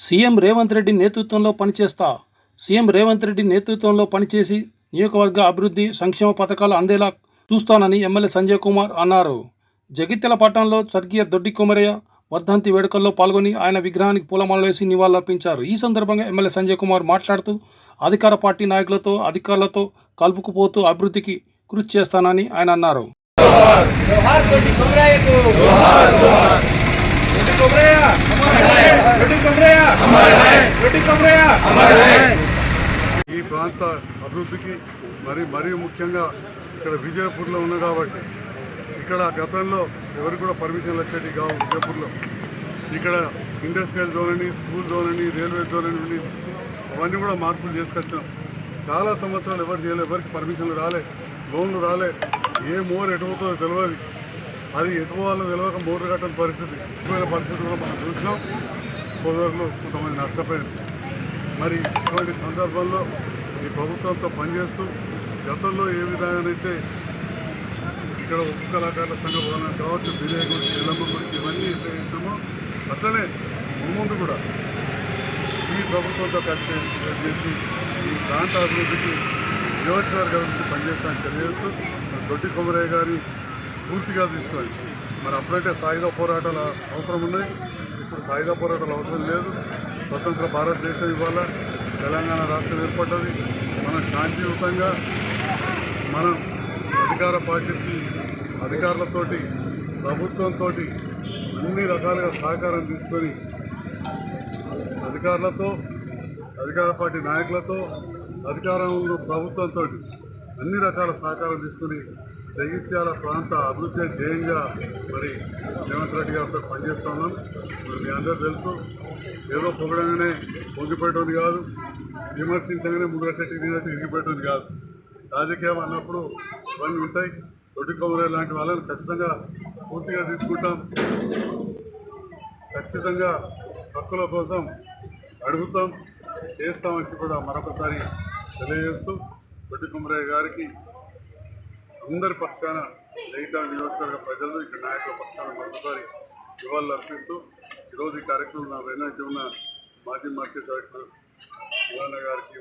CM Revanth Reddy నేతృత్వంలో పనిచేస్తా CM Revanth Reddy నేతృత్వంలో పనిచేసి నియోజకవర్గ అభివృద్ధి సంక్షేమ పథకాలు అందేలా చూస్తానని ఎమ్మెల్యే సంజయ్ కుమార్ అన్నారు జగిత్యాల పట్టణంలో స్వర్గీయ దొడ్డి కుమరయ్య వర్ధంతి వేడుకల్లో పాల్గొని ఆయన విగ్రహానికి పూలమాలలు వేసి నివాళులర్పించారు ఈ సందర్భంగా ఎమ్మెల్యే సంజయ్ కుమార్ మాట్లాడుతూ అధికార పార్టీ నాయకులతో అధికారులతో కలుపుకుపోతూ అభివృద్ధికి కృషి చేస్తానని ఆయన అన్నారు ఈ ప్రాంత అభివృద్ధికి మరి మరీ ముఖ్యంగా ఇక్కడ విజయపూర్లో ఉన్న కాబట్టి ఇక్కడ గతంలో ఎవరికి కూడా పర్మిషన్లు వచ్చేటి కావు విజయపూర్లో. ఇక్కడ ఇండస్ట్రియల్ జోన్ అని స్కూల్ జోన్ అని రైల్వే జోన్ అని ఉండి అవన్నీ కూడా మార్పులు చేసుకొచ్చాం చాలా సంవత్సరాలు ఎవరు చేయలేదు ఎవరికి పర్మిషన్లు రాలే లోన్లు రాలే ఏ మోర్ ఎటు తెలియదు అది ఎటు తెలియక మోర్లు కట్టని పరిస్థితి. పరిస్థితి కూడా మనం చూసినాం. సోదరులు కొంతమంది నష్టపోయారు. మరి ఇటువంటి సందర్భంలో ఈ ప్రభుత్వంతో పనిచేస్తూ గతంలో ఏ విధంగానైతే ఇక్కడ ఉప్పు కళాకారుల సంఘ భవనం కావచ్చు బిర్యానీ గురించి ఎల్లమ్మ గురించి ఇవన్నీ ఎట్లా అట్లనే ముందు కూడా ఈ ప్రభుత్వంతో కలిసి చేసి ఈ ప్రాంత అభివృద్ధికి నియోజకవర్గ అభివృద్ధి పనిచేస్తానని తెలియజేస్తూ దొడ్డి కొమరయ్య గారి స్ఫూర్తిగా తీసుకోండి మరి అప్పుడైతే సాయుధ పోరాటాలు అవసరం ఉన్నాయి. ఇప్పుడు సాయుధ పోరాటాలు అవసరం లేదు. స్వతంత్ర భారతదేశం ఇవాళ తెలంగాణ రాష్ట్రం ఏర్పడ్డది. మనం శాంతియుతంగా మనం అధికార పార్టీకి అధికారులతోటి ప్రభుత్వంతో అన్ని రకాలుగా సహకారం తీసుకొని అధికారులతో అధికార పార్టీ నాయకులతో అధికారంలో ప్రభుత్వంతో అన్ని రకాల సహకారం తీసుకుని జగిత్యాల ప్రాంత అభివృద్ధి ధ్యేయంగా మరి రేవంత్ రెడ్డి గారితో పనిచేస్తున్నాం మరి మీ అందరూ తెలుసు ఏదో పొగడంగానే పొంగిపోయేటోది కాదు విమర్శించగానే ముందుగా చెట్టు దిగినట్టు ఇరిగిపోయేటోది కాదు. రాజకీయం అన్నప్పుడు ఇవన్నీ ఉంటాయి. దొడ్డి కొమరే లాంటి వాళ్ళని ఖచ్చితంగా పూర్తిగా తీసుకుంటాం. ఖచ్చితంగా హక్కుల కోసం అడుగుతాం చేస్తామని కూడా మరొకసారి తెలియజేస్తూ దొడ్డి కొమ్మరయ్య గారికి అందరి పక్షాన జగిత్యాల నియోజకవర్గ ప్రజలు ఇక్కడ నాయకుల పక్షాన మరొకసారి నివాళులు అర్పిస్తూ ఈరోజు ఈ కార్యక్రమం నా వెనక ఉన్న మాజీ మార్కెట్ డైరెక్టర్ శివన్న గారికి